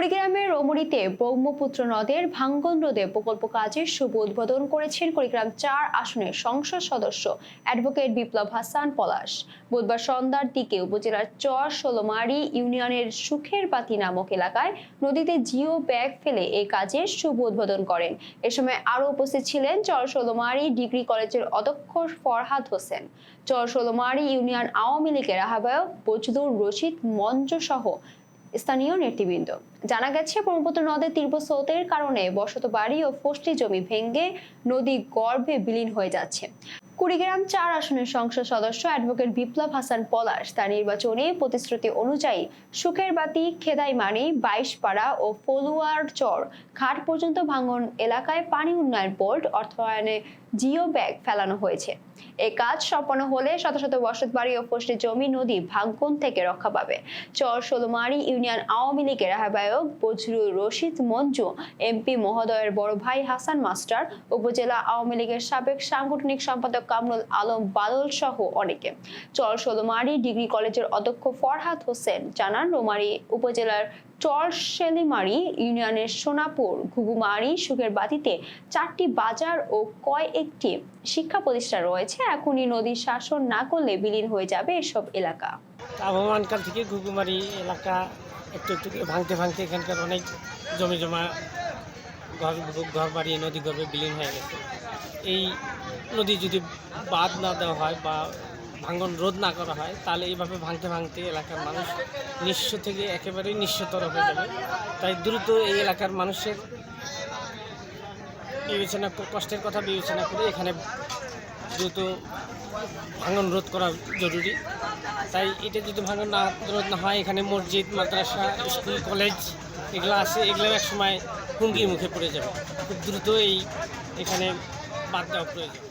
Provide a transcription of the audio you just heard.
কুড়িগ্রামের রমণীতে ব্রহ্মপুত্র নদের ভাঙ্গন রোধে প্রকল্প কাজের শুভ উদ্বোধন করেছেন কুড়িগ্রাম চার আসনের সংসদ সদস্য অ্যাডভোকেট বিপ্লব হাসান পলাশ। বুধবার সন্ধ্যার দিকে উপজেলার চর ষোলমারি ইউনিয়নের সুখের বাতি নামক এলাকায় নদীতে জিও ব্যাগ ফেলে এই কাজের শুভ উদ্বোধন করেন। এ সময় আরও উপস্থিত ছিলেন চর ষোলমারি ডিগ্রি কলেজের অধ্যক্ষ ফরহাদ হোসেন। চর ষোলমারি ইউনিয়ন আওয়ামী লীগের আহ্বায়ক বজলুর রশিদ মঞ্চ সহ স্থানীয় নেতৃবৃন্দ। জানা গেছে, ব্রহ্মপুত্র নদের তীব্র স্রোতের কারণে বসত বাড়ি ও ফসলি জমি ভেঙ্গে নদী গর্ভে বিলীন হয়ে যাচ্ছে। কুড়িগ্রাম চার আসনের সংসদ সদস্য অ্যাডভোকেট বিপ্লব হাসান পলাশ তার নির্বাচনী প্রতিশ্রুতি অনুযায়ী সুখের বাতি, খেদাই খেদাইমারি বাইশপাড়া ও ফলুয়ার চর ঘাট পর্যন্ত ভাঙন এলাকায় পানি উন্নয়ন বোর্ড অর্থায়নে জিও ব্যাগ ফেলানো হয়েছে। এ কাজ সম্পন্ন হলে শত শত বসত বাড়ি ও ফষ্টি জমি, নদী ভাঙ্গন থেকে রক্ষা পাবে। চর ষোলমারি ইউনিয়ন আওয়ামী লীগের আহ্বায়ক বজরুল রশিদ মঞ্জু, এমপি মহোদয়ের বড় ভাই হাসান মাস্টার, উপজেলা আওয়ামী লীগের সাবেক সাংগঠনিক সম্পাদক কামরুল আলম বাদল সহ অনেকে। চর ষোলমারি ডিগ্রি কলেজের অধ্যক্ষ ফরহাদ হোসেন জানান, রোমারি উপজেলার চর শেলিমারি ইউনিয়নের সোনাপুর ঘুঘুমারি সুখের বাতিতে চারটি বাজার ও কয় একটি শিক্ষা প্রতিষ্ঠান রয়েছে। এখনই নদীর শাসন না করলে বিলীন হয়ে যাবে এসব এলাকা। আবহমানকাল থেকে ঘুঘুমারি এলাকা একটু একটু ভাঙতে ভাঙতে এখানকার অনেক জমি জমা ঘর ঘর বাড়ি নদী গর্ভে বিলীন হয়ে গেছে। এই নদী যদি বাদ না দেওয়া হয় বা ভাঙন রোধ না করা হয়, তাহলে এইভাবে ভাঙতে ভাঙতে এলাকার মানুষ নিঃস্ব থেকে একেবারেই নিঃস্বতর হয়ে যাবে। তাই দ্রুত এই এলাকার মানুষের বিবেচনা কষ্টের কথা বিবেচনা করে এখানে দ্রুত ভাঙন রোধ করা জরুরি। তাই এটা যদি ভাঙন না, রোধ না হয়, এখানে মসজিদ, মাদ্রাসা, স্কুল, কলেজ, এগুলো আছে এগুলো এক সময় হুমকির মুখে পড়ে যাবে। খুব দ্রুত এই এখানে বাদ দেওয়া প্রয়োজন।